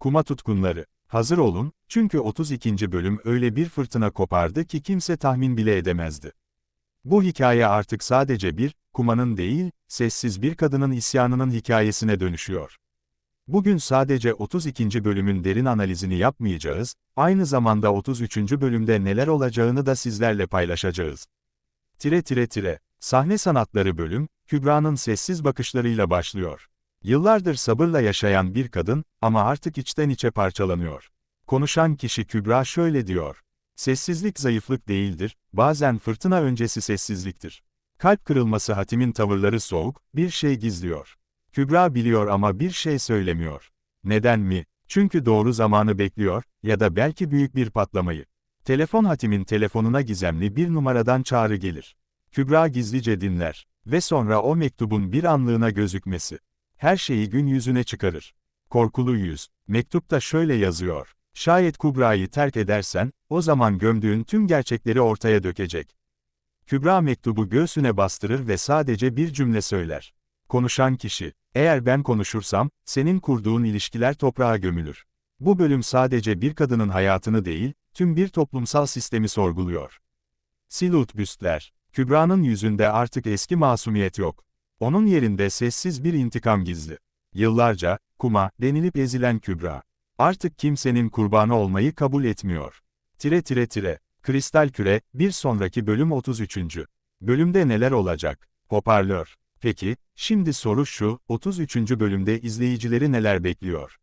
Kuma tutkunları. Hazır olun, çünkü 32. bölüm öyle bir fırtına kopardı ki kimse tahmin bile edemezdi. Bu hikaye artık sadece bir, kumanın değil, sessiz bir kadının isyanının hikayesine dönüşüyor. Bugün sadece 32. bölümün derin analizini yapmayacağız, aynı zamanda 33. bölümde neler olacağını da sizlerle paylaşacağız. Tire tire tire, sahne sanatları bölüm, Kübra'nın sessiz bakışlarıyla başlıyor. Yıllardır sabırla yaşayan bir kadın, ama artık içten içe parçalanıyor. Konuşan kişi Kübra şöyle diyor. Sessizlik zayıflık değildir, bazen fırtına öncesi sessizliktir. Kalp kırılması hatimin tavırları soğuk, bir şey gizliyor. Kübra biliyor ama bir şey söylemiyor. Neden mi? Çünkü doğru zamanı bekliyor, ya da belki büyük bir patlamayı. Telefon hatimin telefonuna gizemli bir numaradan çağrı gelir. Kübra gizlice dinler. Ve sonra o mektubun bir anlığına gözükmesi. Her şeyi gün yüzüne çıkarır. Korkulu yüz. Mektupta şöyle yazıyor. Şayet Kubra'yı terk edersen, o zaman gömdüğün tüm gerçekleri ortaya dökecek. Kübra mektubu göğsüne bastırır ve sadece bir cümle söyler. Konuşan kişi, eğer ben konuşursam, senin kurduğun ilişkiler toprağa gömülür. Bu bölüm sadece bir kadının hayatını değil, tüm bir toplumsal sistemi sorguluyor. Silut büstler. Kübra'nın yüzünde artık eski masumiyet yok. Onun yerinde sessiz bir intikam gizli. Yıllarca, kuma, denilip ezilen Kübra. Artık kimsenin kurbanı olmayı kabul etmiyor. Tire tire tire. Kristal Küre, bir sonraki bölüm 33. Bölümde neler olacak? Hoparlör. Peki, şimdi soru şu, 33. bölümde izleyicileri neler bekliyor?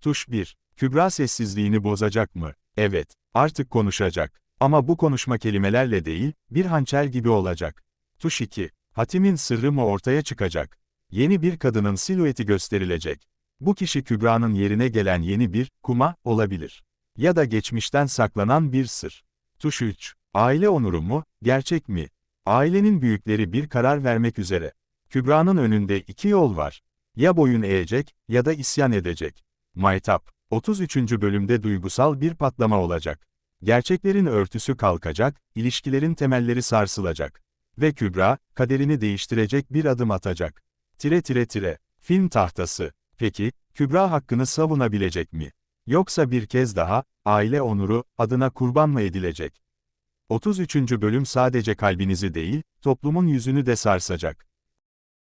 Tuş 1. Kübra sessizliğini bozacak mı? Evet, artık konuşacak. Ama bu konuşma kelimelerle değil, bir hançer gibi olacak. Tuş 2. Hatimin sırrı mı ortaya çıkacak? Yeni bir kadının silüeti gösterilecek. Bu kişi Kübra'nın yerine gelen yeni bir, kuma, olabilir. Ya da geçmişten saklanan bir sır. Tuş 3. Aile onuru mu, gerçek mi? Ailenin büyükleri bir karar vermek üzere. Kübra'nın önünde iki yol var. Ya boyun eğecek, ya da isyan edecek. Maytap. 33. bölümde duygusal bir patlama olacak. Gerçeklerin örtüsü kalkacak, ilişkilerin temelleri sarsılacak. Ve Kübra, kaderini değiştirecek bir adım atacak. Tire tire tire. Film tahtası. Peki, Kübra hakkını savunabilecek mi? Yoksa bir kez daha, aile onuru, adına kurban mı edilecek? 33. bölüm sadece kalbinizi değil, toplumun yüzünü de sarsacak.